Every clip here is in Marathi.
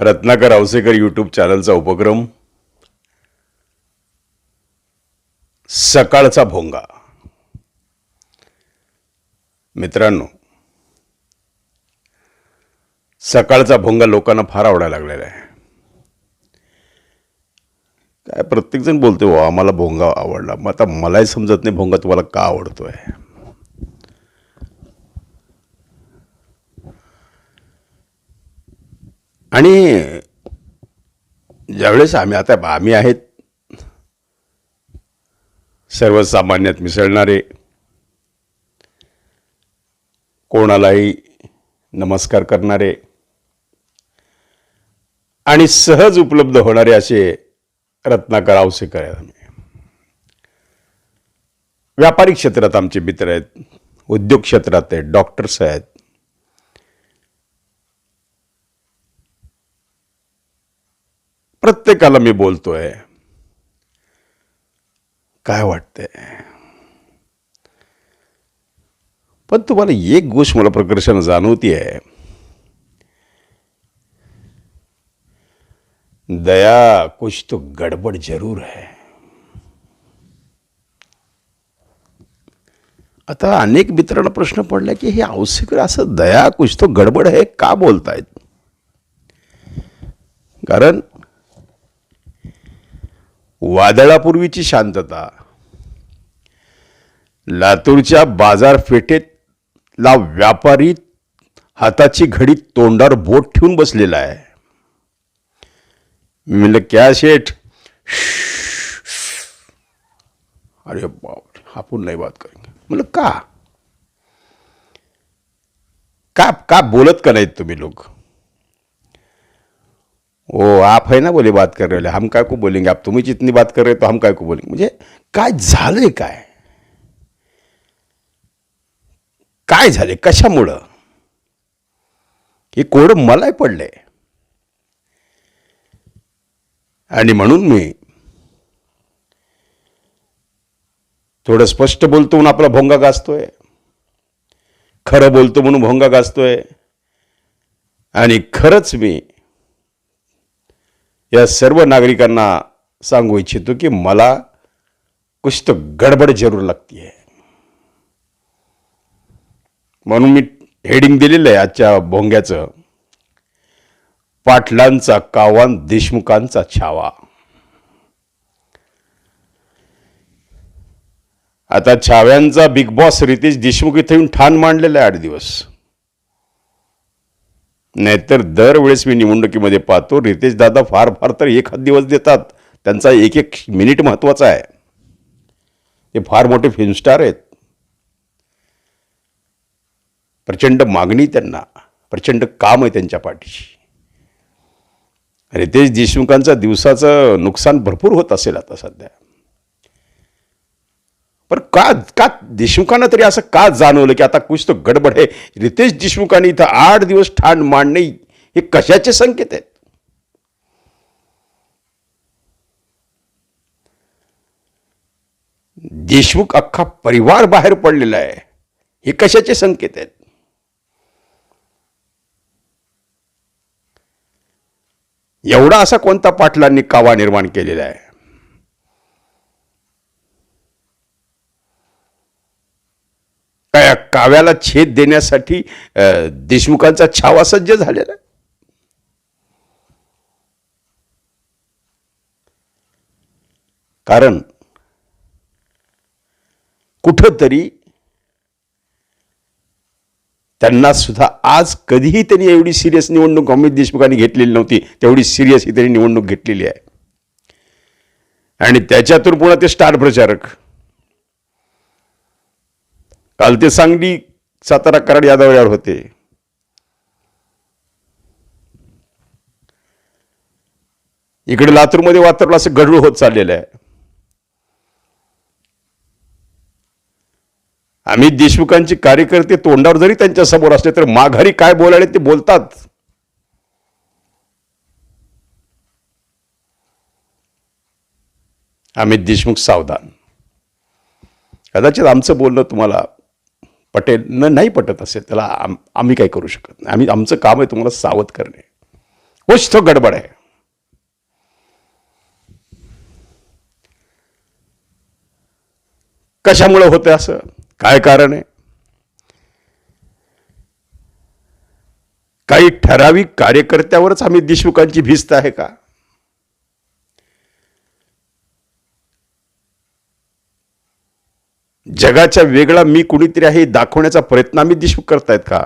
रत्नाकर औसेकर यूट्यूब चॅनलचा उपक्रम. सकाळचा भोंगा. मित्रांनो सकाळचा भोंगा लोकांना फार आवडायला लागलेला आहे. काय प्रत्येकजण बोलतो हो आम्हाला भोंगा आवडला. मग आता मलाही समजत नाही भोंगा तुम्हाला का आवडतो आहे आणि ज्यावेळेस आम्ही आता आम्ही आहेत सर्वसामान्यात मिसळणारे कोणालाही नमस्कार करणारे आणि सहज उपलब्ध होणारे असे रत्नाकर आवसेकर आहेत आम्ही. व्यापारी क्षेत्रात आमचे मित्र आहेत उद्योग क्षेत्रात आहेत डॉक्टर्स आहेत प्रत्येकाला मी बोलतोय. काय वाटतंय? पण तुम्हाला एक गोष्ट मला प्रकर्षानं जाणवती आहे. दया कुछ तो गडबड जरूर है. आता अनेक मित्रांना प्रश्न पडला की हे आवश्यक असं दया कुछ तो गडबड आहे का बोलतायत? कारण वादळापूर्वीची शांतता. लातूरच्या बाजारपेठेतला व्यापारी हाताची घडी तोंडावर बोट ठेवून बसलेला आहे. मी म्हणलं क्या शेठ? अरे बाप आपण नाही बात करेंगे म्हणलं का का का बोलत का नाहीत तुम्ही लोक ओ आप है ना बोले बात कर रहे हो, हम काय को बोलेंगे? आप तुम्ही जितनी बात कर रहे हो तो हम काय को बोलेंगे? म्हणजे काय झालंय काय? काय झाले कशामुळं? हे कोड मलाही पडलंय. आणि म्हणून मी थोडं स्पष्ट बोलतो म्हणून आपला भोंगा गाजतोय. खरं बोलतो म्हणून भोंगा गाजतोय. आणि खरंच मी या सर्व नागरिकांना सांगू इच्छितो की मला कुछ तो गडबड जरूर लागती आहे म्हणून मी हेडिंग दिलेलं आहे आजच्या भोंग्याचं. पाटलांचा कावान देशमुखांचा छावा. आता छाव्यांचा बिग बॉस रितेश देशमुख इथे येऊन ठाण मांडलेला आहे आठ दिवस. नाहीतर दरवेळेस मी निवडणुकीमध्ये पाहतो रितेश दादा फार फार तर एक दिवस देतात. त्यांचा एक एक मिनिट महत्त्वाचा आहे. ते फार मोठे फिल्मस्टार आहेत. प्रचंड मागणी त्यांना प्रचंड काम आहे त्यांच्या पाठीशी. रितेश देशमुखांचा दिवसाचं नुकसान भरपूर होत असेल आता सध्या. पण का का देशमुखांना तरी असं का जाणवलं की आता कुछ तो गडबड आहे रितेश देशमुखांनी इथं आठ दिवस ठाण मांडणे हे कशाचे संकेत आहेत? देशमुख अख्खा परिवार बाहेर पडलेला आहे. हे कशाचे संकेत आहेत? एवढा असा कोणता पाटलांनी कावा निर्माण केलेला आहे? काय काव्याला छेद देण्यासाठी देशमुखांचा छावा सज्ज झालेला कारण कुठंतरी त्यांना सुद्धा आज कधीही त्यांनी एवढी सिरियस निवडणूक अमित देशमुखांनी घेतलेली नव्हती तेवढी सिरियस ही त्यांनी निवडणूक घेतलेली आहे. आणि त्याच्यातून पुन्हा ते स्टार प्रचारक काल ते सांगली सातारा कराड या दौऱ्यावर होते. इकडे लातूरमध्ये वातावरण असं गढूळ होत चाललेलं आहे. आम्ही देशमुखांचे कार्यकर्ते तोंडावर जरी त्यांच्यासमोर असले तर माघारी काय बोलायला ते बोलतात. अमित देशमुख सावधान. कदाचित आमचं बोलणं तुम्हाला पटेल न नाही पटत असेल त्याला आम- आम्ही काय करू शकत नाही. आम्ही आमचं काम आहे तुम्हाला सावध करणे. होच तो गडबड आहे. कशामुळे होतं असं? काय कारण आहे? काही ठराविक कार्यकर्त्यावरच आम्ही देशमुखांची भिस्त आहे का? जगाच्या वेगळा मी कुणीतरी आहे हे दाखवण्याचा प्रयत्न आम्ही देशमुख करतायत का?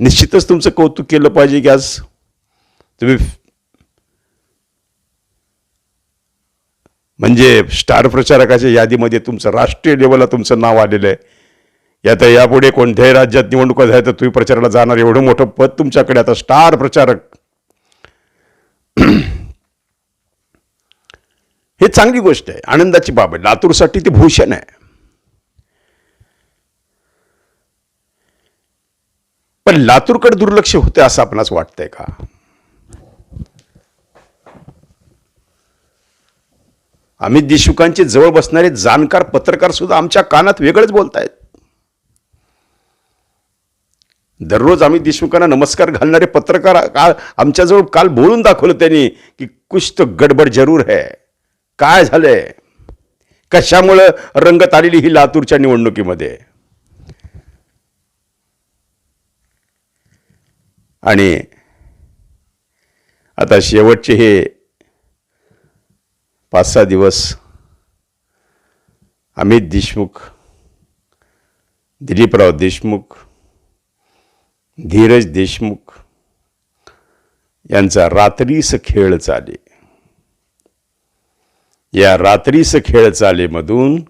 निश्चितच तुमचं कौतुक केलं पाहिजे की आज तुम्ही म्हणजे स्टार प्रचारकाच्या यादीमध्ये तुमचं राष्ट्रीय लेवलला तुमचं नाव आलेलं आहे. आता यापुढे कोणत्याही राज्यात निवडणुका झाल्या तर तुम्ही प्रचाराला जाणार. एवढं मोठं पद तुमच्याकडे आता स्टार प्रचारक हे चांगली गोष्ट आहे. आनंदाची बाब आहे. लातूरसाठी ते भूषण आहे. पण लातूरकडे दुर्लक्ष होते असं आपणास वाटतंय का? अमित देशमुखांचे जवळ बसणारे जाणकार पत्रकार सुद्धा आमच्या कानात वेगळंच बोलतायत. दररोज अमित देशमुखांना नमस्कार घालणारे पत्रकार का- आमच्याजवळ काल बोलून दाखवलं त्यांनी की कुछ तो गडबड जरूर है काय झालंय? कशामुळं रंगत आलेली ही लातूरच्या निवडणुकीमध्ये? आणि आता शेवटचे हे पाच सहा दिवस अमित देशमुख दिलीपराव देशमुख धीरज देशमुख यांचा रात्रीस खेळ चाले. या रात्रीस खेळ चालेमधून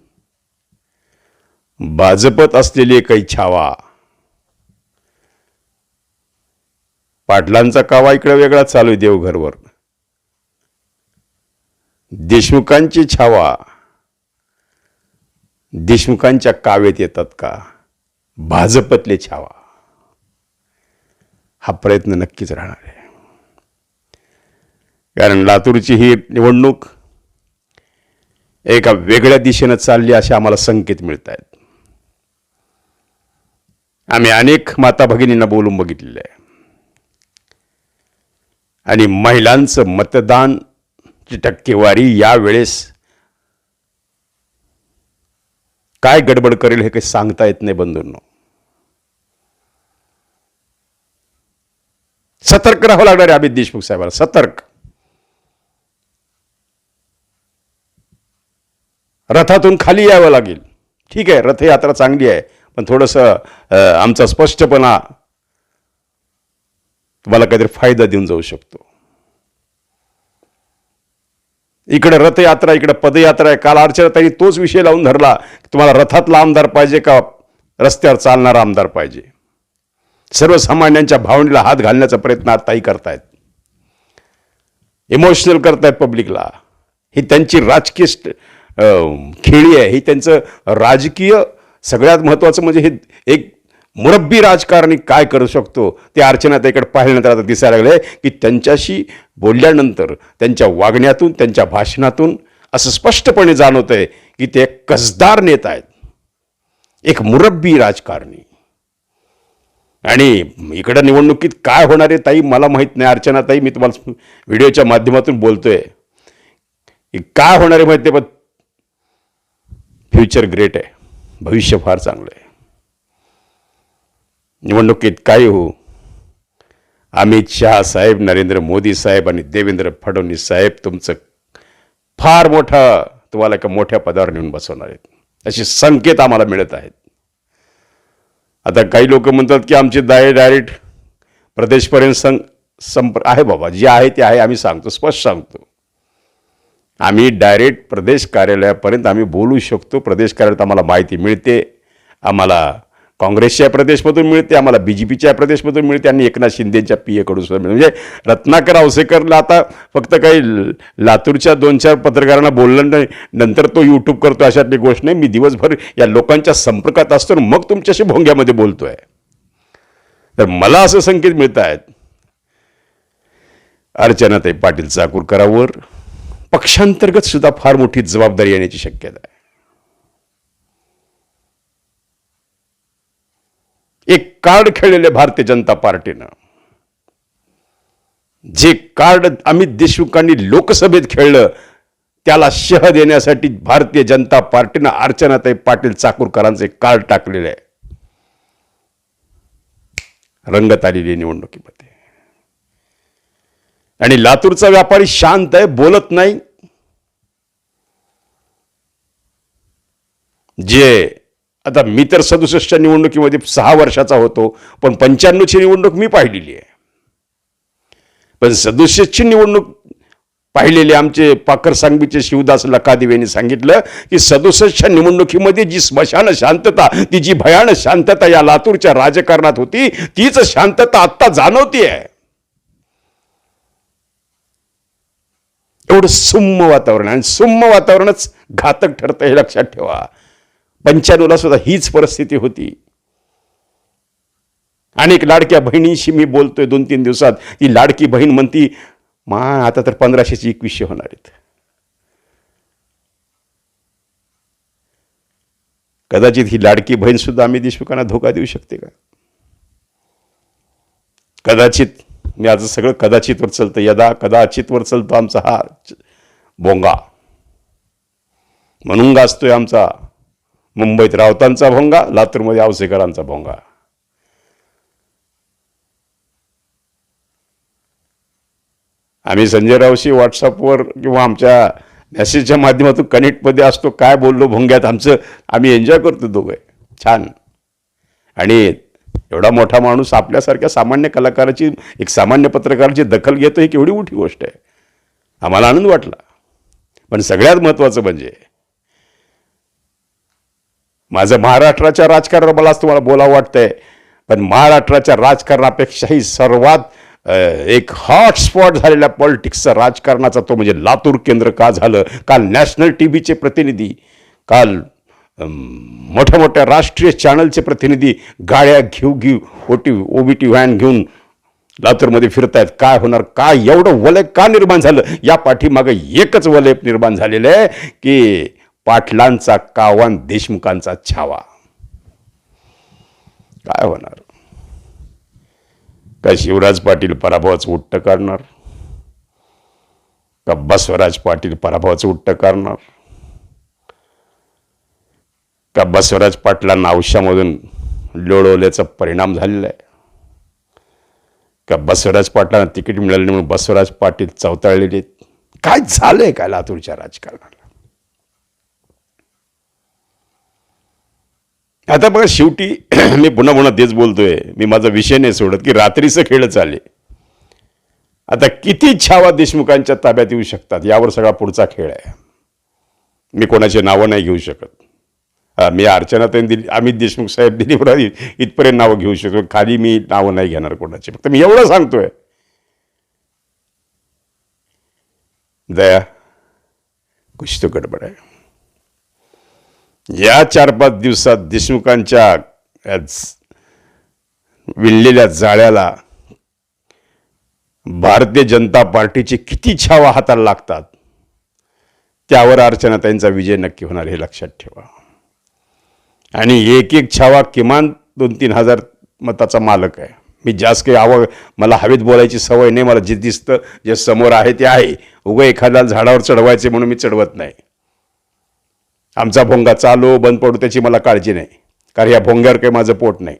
भाजपत असलेले काही छावा. पाटलांचा कावा इकडे वेगळा चालू आहे देवघरवर. देशमुखांची छावा. देशमुखांच्या काव्यात येतात का? भाजपतले छावा. हा प्रयत्न नक्कीच राहणार आहे. कारण लातूरची ही निवडणूक एका वेगळ्या दिशेनं चालली असे आम्हाला संकेत मिळत आहेत आम्ही अनेक माता भगिनींना बोलून बघितलेलं आहे. आणि महिलांचं मतदानची टक्केवारी यावेळेस काय गडबड करेल हे काही सांगता येत नाही बंधूंनो. सतर्क राहावं लागणार आहे अमित देशमुख साहेबाला सतर्क. रथातून खाली यावं लागेल. ठीक आहे रथयात्रा चांगली आहे पण थोडंसं आमचा स्पष्टपणा तुम्हाला काहीतरी फायदा देऊन जाऊ शकतो. इकडे रथयात्रा इकडे पदयात्रा आहे. काल अर्चनाताई तोच विषय लावून धरला तुम्हाला रथातला आमदार पाहिजे का रस्त्यावर चालणारा आमदार पाहिजे? सर्वसामान्यांच्या भावनेला हात घालण्याचा प्रयत्न आताही करतायत. इमोशनल करतायत पब्लिकला ही त्यांची राजकीय खेळी आहे. हे त्यांचं राजकीय सगळ्यात महत्त्वाचं म्हणजे हे एक मुरब्बी राजकारणी काय करू शकतो ते अर्चना अर्चनाताईकडे पाहिल्यानंतर आता दिसायला लागले की त्यांच्याशी बोलल्यानंतर त्यांच्या वागण्यातून त्यांच्या भाषणातून असं स्पष्टपणे जाणवत आहे की ते कसदार नेता आहेत. एक मुरब्बी राजकारणी. आणि इकडं निवडणुकीत काय होणार आहे ताई मला माहीत नाही. अर्चना ताई मी तुम्हाला व्हिडिओच्या माध्यमातून बोलतोय. की काय होणार आहे माहिती आहे पण फ्युचर ग्रेट आहे. भविष्य फार चांगलं आहे. निवडणुकीत काय हो अमित शहा साहेब नरेंद्र मोदी साहेब आणि देवेंद्र फडणवीस साहेब तुमचं फार मोठा तुम्हाला एका मोठ्या पदावर नेऊन बसवणार आहेत. असे संकेत आम्हाला मिळत आहेत. आता काही लोक म्हणतात की आमचे दाय डायरेक्ट प्रदेशपर्यंत सं संप आहे बाबा जे आहे ते आहे आम्ही सांगतो स्पष्ट सांगतो. आम्ही डायरेक्ट प्रदेश कार्यालयापर्यंत आम्ही बोलू शकतो. प्रदेश कार्यालयात आम्हाला माहिती मिळते. आम्हाला काँग्रेसच्या प्रदेशमधून मिळते आम्हाला बी जे पीच्या प्रदेशमधून मिळते आणि एकनाथ शिंदेच्या पी एकडून सुद्धा मिळते. म्हणजे रत्नाकर आवसेकरला आता फक्त काही लातूरच्या दोन चार पत्रकारांना बोललं नाही नंतर तो यूट्यूब करतो अशातली गोष्ट नाही. मी दिवसभर या लोकांच्या संपर्कात असतो आणि मग तुमच्याशी भोंग्यामध्ये बोलतो आहे तर मला असं संकेत मिळत आहेत अर्चनाताई पाटील चाकूरकरावर पक्षांतर्गत सुद्धा फार मोठी जबाबदारी येण्याची शक्यता आहे. एक कार्ड खेळलेले भारतीय जनता पार्टीनं जे कार्ड अमित देशमुखांनी लोकसभेत खेळलं त्याला शह देण्यासाठी भारतीय जनता पार्टीनं अर्चनाताई पाटील चाकूरकरांचे कार्ड टाकलेले आहे. रंगत आलेली निवडणुकीमध्ये. आणि लातूरचा व्यापारी शांत आहे बोलत नाही. जे आता मी तर सदुसष्टच्या निवडणुकीमध्ये सहा वर्षाचा होतो पण पंच्याण्णवची निवडणूक मी पाहिलेली आहे. पण सदुसष्टची निवडणूक पाहिलेले आमचे पाकर सांगवीचे शिवदास लकादेव यांनी सांगितलं की सदुसष्टच्या निवडणुकीमध्ये जी स्मशान शांतता ती जी भयान शांतता या लातूरच्या राजकारणात होती तीच शांतता आत्ता जाणवती आहे एवढं सुम्म वातावरण आणि सुम्म वातावरणच घातक ठरतं हे लक्षात ठेवा. पंच्याण्णवला सुद्धा हीच परिस्थिती होती. अनेक लाडक्या बहिणींशी मी बोलतोय दोन तीन दिवसात. ती लाडकी बहीण म्हणती मा आता तर पंधराशेची एकवीसशे होणार आहेत. कदाचित ही लाडकी बहीण सुद्धा आम्ही देशमुखांना धोका देऊ शकते का? कदाचित मी आज सगळं कदाचितवर चालतं. यदा कदाचितवर चालतो आमचा हा भोंगा. म्हणून गाजतोय आमचा. मुंबईत रावतांचा भोंगा लातूरमध्ये आवसेकरांचा भोंगा. आम्ही संजय रावशी व्हॉट्सअपवर किंवा आमच्या मेसेजच्या माध्यमातून कनेक्टमध्ये असतो. काय बोललो भोंग्यात आमचं आम्ही एन्जॉय करतो दोघं. छान. आणि एवढा मोठा माणूस आपल्यासारख्या सामान्य कलाकाराची एक सामान्य पत्रकाराची दखल घेतो ही केवढी मोठी गोष्ट आहे. आम्हाला आनंद वाटला. पण सगळ्यात महत्त्वाचं म्हणजे माझं महाराष्ट्राच्या राजकारणावर मला तुम्हाला बोलावं वाटतंय पण महाराष्ट्राच्या राजकारणापेक्षाही सर्वात एक हॉटस्पॉट झालेल्या पॉलिटिक्सचा राजकारणाचा तो म्हणजे लातूर केंद्र का झालं? काल नॅशनल टी व्हीचे प्रतिनिधी काल मोठ्या मोठ्या राष्ट्रीय चॅनलचे प्रतिनिधी गाड्या घेऊ घेऊ ओटी ओबीटी व्हॅन घेऊन लातूरमध्ये आहेत काय होणार? काय? एवढं वलय का निर्माण झालं? या पाठीमागं एकच वलय निर्माण झालेलं आहे की पाटलांचा कावान देशमुखांचा छावा. काय होणार? का शिवराज पाटील पराभवाचं उट्ट करणार का बसवराज पाटील पराभवाचं उट्ट करणार का बसवराज पाटलांना आयुष्यामधून लोळवल्याचा परिणाम झालेला आहे. का बसवराज पाटलांना तिकीट मिळालं नाही म्हणून बसवराज पाटील चवताळलेले आहेत. काय झालंय काय लातूरच्या राजकारणाला? आता बघा शेवटी मी पुन्हा पुन्हा तेच बोलतोय. मी माझा विषय नाही सोडत की रात्रीचं खेळ चाले आता किती छावा देशमुखांच्या ताब्यात येऊ शकतात? यावर सगळा पुढचा खेळ आहे. मी कोणाचे नावं नाही घेऊ शकत. मी अर्चना त्यांनी दिली अमित देशमुख साहेब दिलीवर इथपर्यंत नावं घेऊ शकतो. खाली मी नावं नाही घेणार कोणाचे फक्त मी एवढं सांगतोय. दया कुछ तो गडबड आहे. या चार पाच दिवसात देशमुखांच्या विणलेल्या जाळ्याला भारतीय जनता पार्टीचे किती छावा हाताला लागतात त्यावर अर्चना त्यांचा विजय नक्की होणार हे लक्षात ठेवा. आणि एक एक छावा किमान दोन तीन हजार मताचा मालक आहे. मी जास्त काही आव मला हवेत बोलायची सवय नाही मला जे दिसतं जे समोर आहे ते आहे. उगं एखाद्या झाडावर चढवायचे म्हणून मी चढवत नाही. आमचा भोंगा चालू बंद पडू त्याची मला काळजी नाही. कारण या भोंग्यावर काही माझं पोट नाही.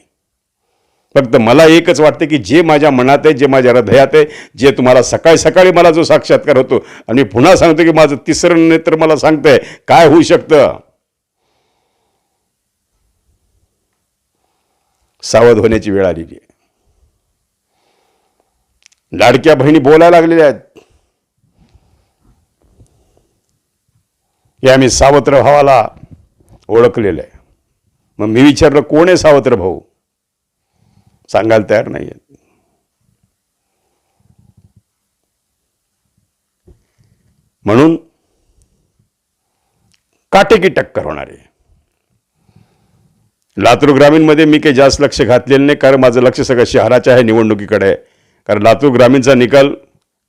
फक्त मला एकच वाटतं की जे माझ्या मनात आहे जे माझ्या हृदयात आहे जे तुम्हाला सकाळी सकाळी मला जो साक्षात्कार होतो आणि पुन्हा सांगतो की माझं तिसरं नेत्र मला सांगतंय काय होऊ शकतं? सावध होण्याची वेळ आलेली आहे. लाडक्या बहिणी बोलायला लागलेल्या आहेत. हे आम्ही सावत्र भावाला ओळखलेलं आहे. मग मी विचारलं कोण आहे सावत्र भाऊ? सांगायला तयार नाही म्हणून काटेकी टक्कर होणार आहे. लातूर ग्रामीणमध्ये मी काही जास्त लक्ष घातलेलं नाही कारण माझं लक्ष सगळं शहराच्या आहे निवडणुकीकडे आहे. कारण लातूर ग्रामीणचा निकाल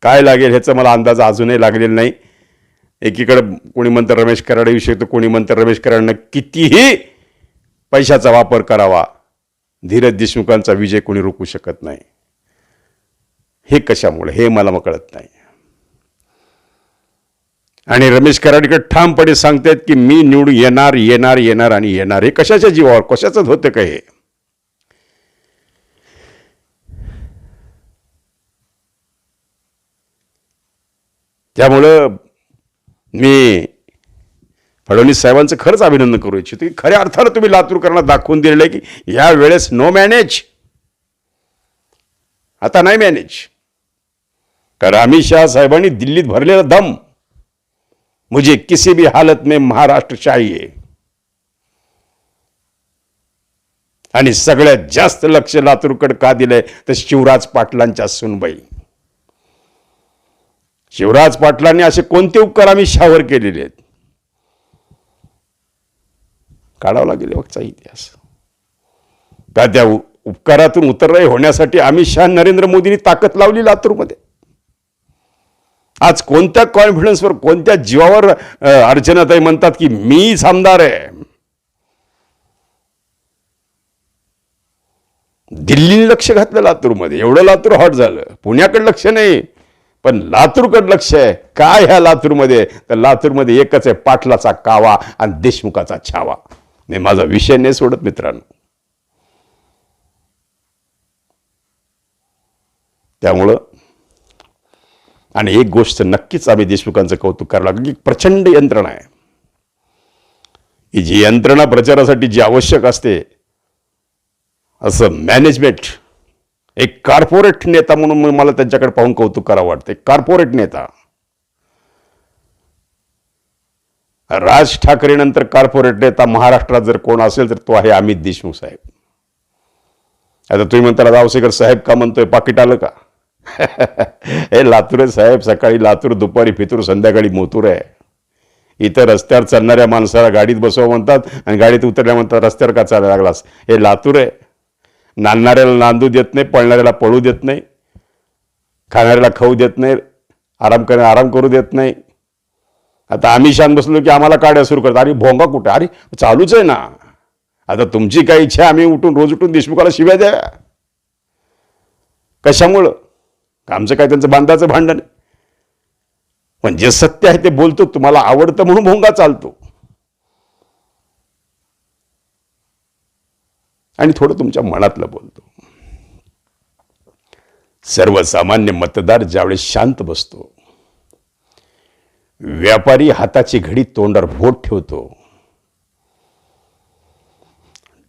काय लागेल ह्याचा मला अंदाज अजूनही लागलेला नाही. एकीकडे कोणी म्हणतं रमेश कराडविषयी तर कोणी म्हणतं रमेश कराडनं कितीही पैशाचा वापर करावा. धीरज देशमुखांचा विजय कोणी रोखू शकत नाही. हे कशामुळे? हे मला मग कळत नाही. आणि रमेश कराडकर ठामपणे सांगतायत की मी निवडून येणार येणार येणार आणि येणार. हे कशाच्या जीवावर कशाचं होतं का हे? त्यामुळं मी फडणवीस साहेबांचं खरंच अभिनंदन करू इच्छितो की खऱ्या अर्थानं तुम्ही लातूरकरांना दाखवून दिलेलं आहे की या वेळेस नो मॅनेज आता नाही मॅनेज कारण अमित शहा साहेबांनी दिल्लीत भरलेला दम. मुझे किसी भी हालत में महाराष्ट्र चाहिए। आणि सगळ्यात जास्त लक्ष लातूरकडे का दिलंय? तर शिवराज पाटलांच्या सुनबाई. शिवराज पाटलांनी असे कोणते उपकार आम्ही शावर केलेले आहेत? काढावं लागेल मागचा इतिहास. का त्या उपकारातून उतरराई होण्यासाठी अमित शहा नरेंद्र मोदींनी ताकद लावली लातूरमध्ये? आज कोणत्या कॉन्फिडन्सवर कोणत्या जीवावर अर्चनाताई म्हणतात की मीच आमदार आहे? दिल्लीने लक्ष घातलं लातूरमध्ये. एवढं लातूर हॉट झालं. पुण्याकडे लक्ष नाही. पण लातूरकडे लक्ष आहे. काय ह्या लातूरमध्ये? तर लातूरमध्ये एकच आहे पाटलाचा कावा आणि देशमुखाचा छावा. मी माझा विषय नाही सोडत मित्रांनो. त्यामुळं आणि एक गोष्ट नक्कीच आम्ही देशमुखांचं कौतुक करायला लागलो की प्रचंड यंत्रणा आहे. ही जी यंत्रणा प्रचारासाठी जी आवश्यक असते असं मॅनेजमेंट एक कॉर्पोरेट नेता म्हणून मला त्यांच्याकडे पाहून कौतुक करावं वाटतं कार्पोरेट नेता. राज ठाकरे नंतर कॉर्पोरेट नेता महाराष्ट्रात जर कोण असेल तर तो आहे अमित देशमुख साहेब. आता तुम्ही म्हणता रावसेकर साहेब का म्हणतोय? पाकिट आलं का? हे लातूर साहेब सकाळी लातूर दुपारी फितूर संध्याकाळी मोतूर आहे. इथं रस्त्यावर चालणाऱ्या माणसाला गाडीत बसवा म्हणतात आणि गाडीत उतरल्या म्हणतात रस्त्यावर का चालायला लागलास? हे लातूर आहे. नांदणाऱ्याला नांदू देत नाही पळणाऱ्याला पळू देत नाही खाणाऱ्याला खाऊ देत नाही आराम करणे आराम करू देत नाही. आता आम्ही शान बसलो की आम्हाला काड्या सुरू करतात. अरे भोंगा कुठे? अरे चालूच आहे ना. आता तुमची काय इच्छा आम्ही उठून रोज उठून देशमुखाला शिव्या द्या. कशामुळं? आमचं काय त्यांचं बांधाचं भांडण आहे. पण जे सत्य आहे ते बोलतो तुम्हाला आवडतं म्हणून भोंगा चालतो. आणि थोडं तुमच्या मनातलं बोलतो. सर्वसामान्य मतदार ज्यावेळेस शांत बसतो व्यापारी हाताची घडी तोंडावर भोट ठेवतो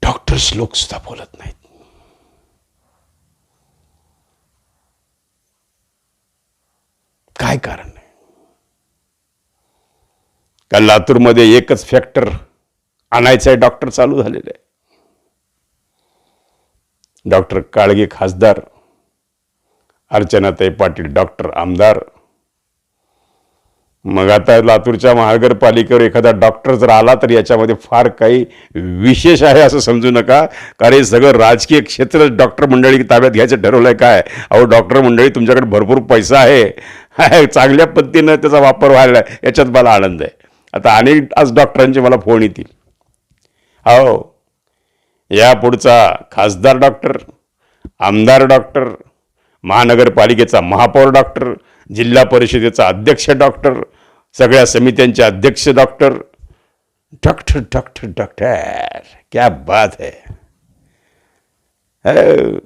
डॉक्टर्स लोक सुद्धा बोलत नाहीत. काय कारण आहे? का लातूरमध्ये एकच फॅक्टर आणायचं आहे डॉक्टर चालू झालेलं आहे. डॉक्टर काळगे खासदार अर्चनाताई पाटील डॉक्टर आमदार. मग आता लातूरच्या महानगरपालिकेवर एखादा डॉक्टर जर आला तर याच्यामध्ये फार काही विशेष आहे असं समजू नका. कारण हे सगळं राजकीय क्षेत्र डॉक्टर मंडळी ताब्यात घ्यायचं ठरवलं आहे काय? अहो डॉक्टर मंडळी तुमच्याकडे भरपूर पैसा आहे. चांगल्या पद्धतीनं त्याचा वापर व्हायला याच्यात मला आनंद आहे. आता अनेक आज डॉक्टरांचे मला फोन येतील. हो. या पुढचा खासदार डॉक्टर आमदार डॉक्टर महानगरपालिकेचा महापौर डॉक्टर जिल्हा परिषदेचा अध्यक्ष डॉक्टर सगळ्या समित्यांचे अध्यक्ष डॉक्टर. Doctor doctor doctor. क्या बात है.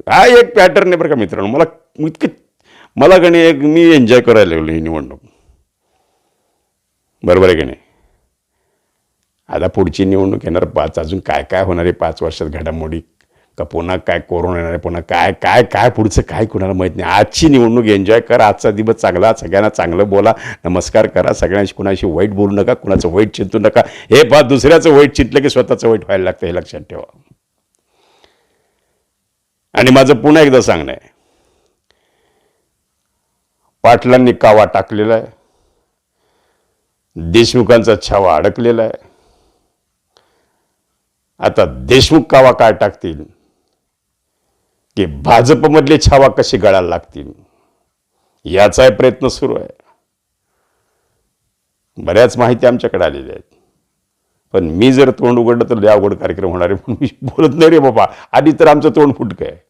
हा एक पॅटर्न आहे बरं का मित्रांनो. मला इतकं मला गणी एक मी एन्जॉय करायला लागलो ही निवडणूक. बरोबर आहे गणे आता पुढची निवडणूक येणार पाच अजून काय काय होणार आहे पाच वर्षात घडामोडी? का पुन्हा काय कोरोना येणार आहे पुन्हा काय काय काय पुढचं काय कुणाला माहीत नाही. आजची निवडणूक एन्जॉय करा आजचा दिवस चांगला सगळ्यांना चांगलं बोला नमस्कार करा सगळ्यांशी कुणाशी वाईट बोलू नका कुणाचं वाईट चिंतू नका. हे पा दुसऱ्याचं वाईट चिंतलं की स्वतःचं वाईट व्हायला लागतं हे लक्षात ठेवा. आणि माझं पुन्हा एकदा सांगणं आहे पाटलांनी कावा टाकलेला आहे. देशमुखांचा छावा अडकलेला आहे. आता देशमुख कावा काय टाकतील? की भाजपमधले छावा कसे गळायला लागतील? याचाही प्रयत्न सुरू आहे. बऱ्याच माहिती आमच्याकडे आलेल्या आहेत. पण मी जर तोंड उघडलं तर अवघड कार्यक्रम होणार आहे पण मी बोलत नाही रे बाबा. आधी तर आमचं तोंड फुटकं आहे.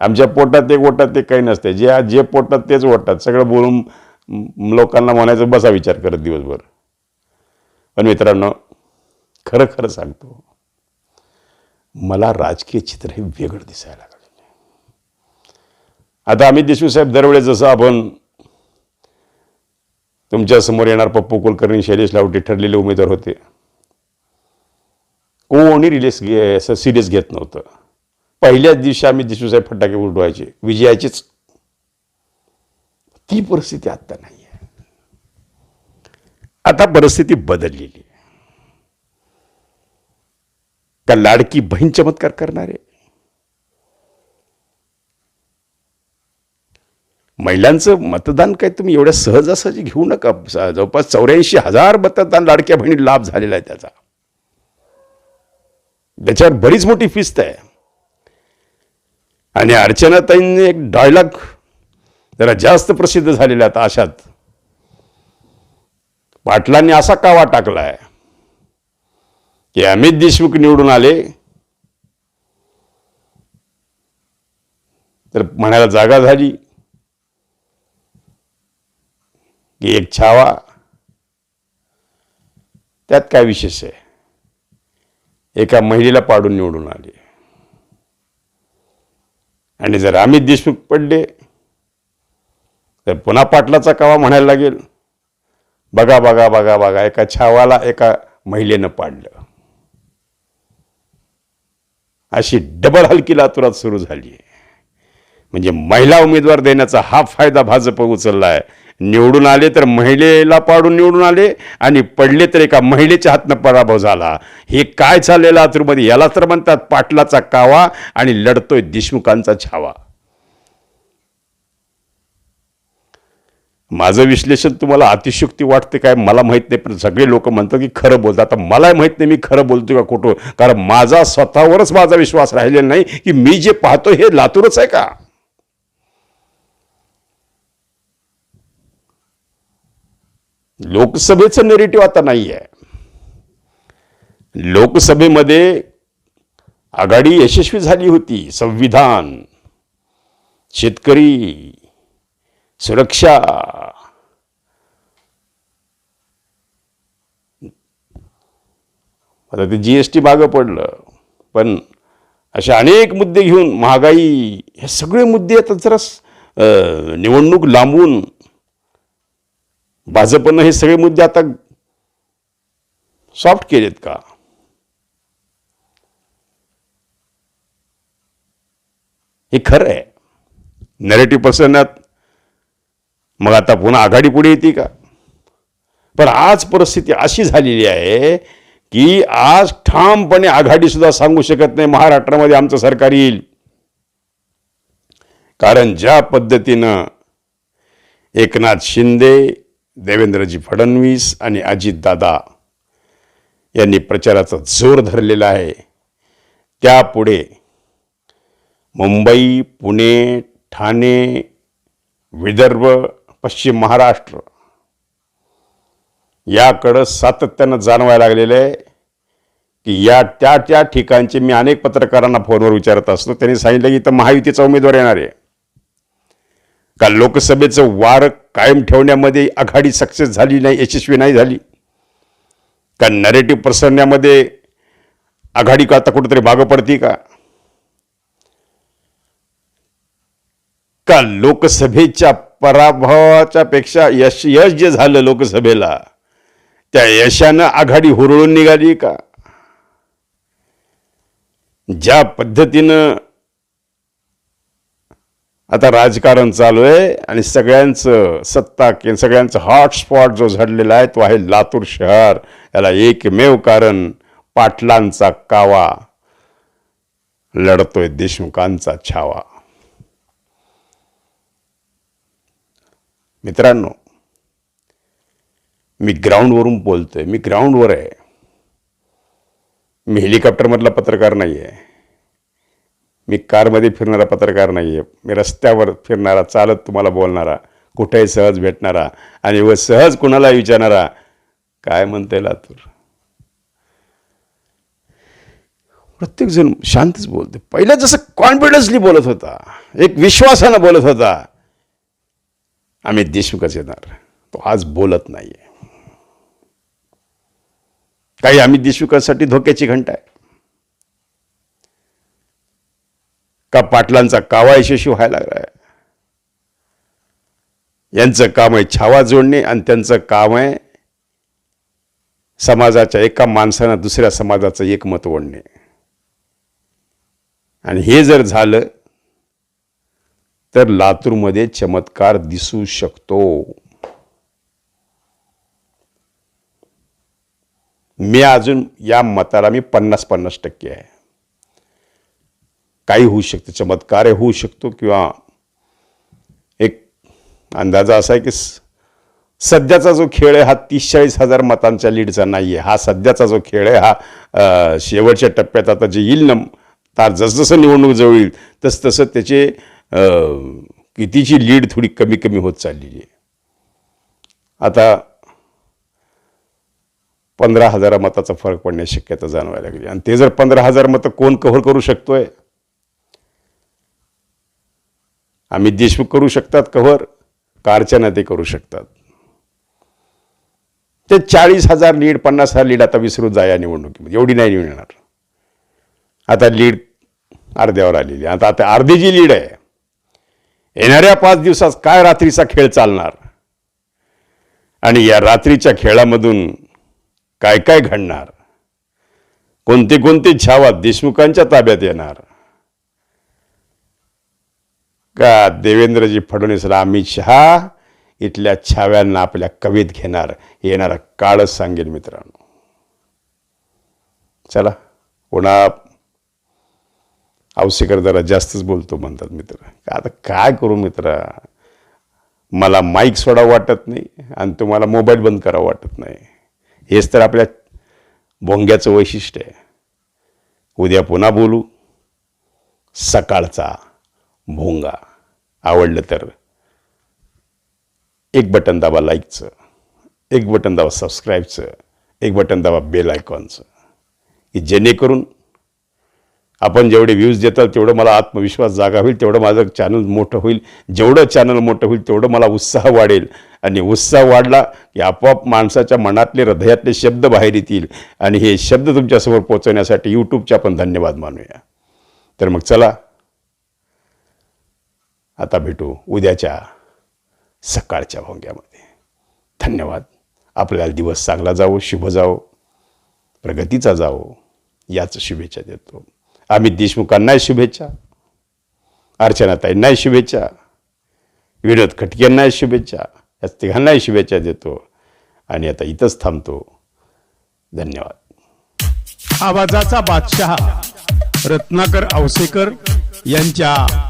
आमच्या पोटात एक ओटात ते काही नसते. जे जे पोटात तेच ओटतात सगळं बोलून लोकांना म्हणायचं बसा विचार करत दिवसभर. पण मित्रांनो खरं खरं सांगतो मला राजकीय चित्र हे वेगळं दिसायला लागलं. आता अमित देशमुख साहेब दरवेळेस जसं आपण तुमच्यासमोर येणार पप्पू कुलकर्णी शैलेश लावटे ठरलेले उमेदवार होते. कोणी रिलेस घे असं सिरियस घेत नव्हतं. पहिल्याच दिवशी आम्ही देशमुख फटाके उडवायचे. विजयाचीच ती परिस्थिती आता नाही आहे आता परिस्थिती बदललेली आहे. का लाडकी बहीण चमत्कार करणारे. महिलांचं मतदान काय तुम्ही एवढ्या सहजासहजी घेऊ नका. जवळपास चौऱ्याऐंशी हजार मतदान लाडक्या बहिणी लाभ झालेला आहे त्याचा. त्याच्यावर बरीच मोठी फिस्त आहे. आणि अर्चनाताईंनी एक डायलॉग जरा जास्त प्रसिद्ध झालेला आता अशात पाटलांनी असा कावा टाकलाय की अमित देशमुख निवडून आले तर म्हणायला जागा झाली. की एक छावा. त्यात काय विशेष आहे? एका महिलेला पाडून निवडून आले. आणि जर अमित देशमुख पडले तर पुन्हा पाटलाचा कावा म्हणायला लागेल? बघा बघा बघा बघा एका छावाला एका महिलेनं पाडलं. अशी डबल हलकी लातुरात सुरू झाली आहे म्हणजे महिला उमेदवार देण्याचा हा फायदा भाजप उचललाय. निवडून आले तर महिलेला पाडून निवडून आले आणि पडले तर एका महिलेच्या हातनं पराभव झाला. हे काय चाललेलं लातूरमध्ये याला तर म्हणतात पाटलाचा कावा आणि लढतोय देशमुखांचा छावा. माझं विश्लेषण तुम्हाला अतिशुक्ती वाटते काय? मला माहीत नाही पण सगळे लोक म्हणतात की खरं बोलतात. आता मला माहीत नाही मी खरं बोलतो का खोटं. कारण माझा स्वतःवरच माझा विश्वास राहिलेला नाही की मी जे पाहतो हे लातूरच आहे का? लोकसभेचं नेरेटिव्ह आता नाही आहे लोकसभेमध्ये आघाडी यशस्वी झाली होती. संविधान शेतकरी सुरक्षा. आता ते जी एस टी मागं पडलं. पण असे अनेक मुद्दे घेऊन महागाई हे सगळे मुद्दे आता जरा निवडणूक लांबून भाजपनं हे सगळे मुद्दे आता सॉफ्ट केलेत का? हे खरं आहे. नरेटिव्ह प्रसंगात मग आता पुन्हा आघाडी पुढे येते का? पण आज परिस्थिती अशी झालेली आहे की आज ठामपणे आघाडी सुद्धा सांगू शकत नाही महाराष्ट्रामध्ये आमचं सरकार येईल. कारण ज्या पद्धतीनं एकनाथ शिंदे देवेंद्रजी फडणवीस आणि अजितदादा यांनी प्रचाराचा जोर धरलेला आहे. त्यापुढे मुंबई पुणे ठाणे विदर्भ पश्चिम महाराष्ट्र याकडं सातत्यानं जाणवायला लागलेलं आहे की या त्या त्या ठिकाणचे मी अनेक पत्रकारांना फोनवर विचारत असतो. त्यांनी सांगितलं की इथं महायुतीचा उमेदवार येणार आहे. का लोकसभेचं वार कायम ठेवण्यामध्ये आघाडी सक्सेस झाली नाही यशस्वी नाही झाली? का नरेटिव्ह प्रसरण्यामध्ये आघाडी का आता कुठेतरी मागं पडती का? का लोकसभेच्या पराभवाच्या पेक्षा यश यश जे झालं लोकसभेला त्या यशानं आघाडी हुरळून निघाली का? ज्या पद्धतीनं आता राजकारण चालू आहे आणि सगळ्यांचं सत्ता के सगळ्यांचं हॉटस्पॉट जो झडलेला आहे तो आहे लातूर शहर. याला एकमेव कारण पाटलांचा कावा. लढतोय देशमुखांचा छावा. मित्रांनो मी ग्राउंडवरून बोलतोय. मी ग्राउंडवर आहे. मी हेलिकॉप्टरमधला पत्रकार नाही आहे मी कारमध्ये फिरणारा पत्रकार नाही आहे मी रस्त्यावर फिरणारा चालत तुम्हाला बोलणारा कुठेही सहज भेटणारा आणि व सहज कुणाला विचारणारा काय म्हणते लातूर? प्रत्येकजण शांतच बोलते पहिलं जसं कॉन्फिडन्सली बोलत होता एक विश्वासानं बोलत होता आम्ही देशमुखच येणार. तो आज बोलत नाहीये. काही आम्ही देशमुखासाठी धोक्याची घंटा आहे का पाटलांचा कावा यशस्वी व्हायला लागलाय? यांचं काम आहे छावा जोडणे आणि त्यांचं काम आहे समाजाच्या एका माणसानं दुसऱ्या समाजाचं एकमत ओढणे. आणि हे जर झालं तर लातूरमध्ये चमत्कार दिसू शकतो. मी अजून या मताला मी पन्नास पन्नास टक्के आहे. काही होऊ शकतं चमत्कार होऊ शकतो किंवा एक अंदाजा असा आहे की स- सध्याचा जो खेळ आहे हा तीस चाळीस हजार मतांच्या लीडचा नाही आहे हा सध्याचा जो खेळ आहे हा शेवटच्या टप्प्यात आता जे येईल ना तार जसजसं निवडणूक जवळ येईल तस तसं त्याचे कितीची लीड थोडी कमी कमी होत चाललेली आहे. आता पंधरा हजारा मताचा फरक पडण्याची शक्यता जाणवायला लागली. आणि ते जर पंधरा हजार मतं कोण कव्हर करू शकतोय आम्ही देशमुख करू शकतात कव्हर कारच्या ते करू शकतात. ते चाळीस हजार लीड पन्नास हजार लीड आता विसरून जा या निवडणुकीमध्ये. एवढी नाही मिळणार आता लीड अर्ध्यावर आलेली आता आता अर्धी जी लीड आहे येणाऱ्या पाच दिवसात काय रात्रीचा खेळ चालणार? आणि या रात्रीच्या खेळामधून काय काय घडणार? कोणते कोणते छावा देशमुखांच्या ताब्यात येणार? का देवेंद्रजी फडणवीस अमित शहा इथल्या छाव्यांना आपल्या कवीत घेणार येणारा काळच सांगेल मित्रांनो. चला पुन्हा औसेकर जरा जास्तच बोलतो म्हणतात मित्र. आता काय करू मित्र? मला माईक सोडा वाटत नाही आणि तुम्हाला मोबाईल बंद करावं वाटत नाही. हेच तर आपल्या भोंग्याचं वैशिष्ट्य आहे. उद्या पुन्हा बोलू. सकाळचा भोंगा. आवडलं तर. एक बटन दाबा लाईकचं. एक बटन दाबा सबस्क्राईबचं. एक बटन दाबा बेल आयकॉनचं. की जेणेकरून आपण जेवढे व्ह्यूज देताल तेवढं मला आत्मविश्वास जागा होईल तेवढं माझं चॅनल मोठं होईल. जेवढं चॅनल मोठं होईल तेवढं मला उत्साह वाढेल. आणि उत्साह वाढला की आपोआप माणसाच्या मनातले हृदयातले शब्द बाहेर येतील. आणि हे शब्द तुमच्यासमोर पोचवण्यासाठी यूट्यूबचे आपण धन्यवाद मानूया. तर मग चला आता भेटू उद्याच्या सकाळच्या भोंग्यामध्ये. धन्यवाद. आपल्याला दिवस चांगला जावो शुभ जावो प्रगतीचा जावो याच शुभेच्छा देतो. अमित देशमुखांनाही शुभेच्छा. अर्चनाताईंनाही शुभेच्छा. विनोद खटकेंनाही शुभेच्छा. या तिघांनाही शुभेच्छा देतो. आणि आता इथंच थांबतो. धन्यवाद. आवाजाचा बादशहा रत्नाकर आवसेकर यांच्या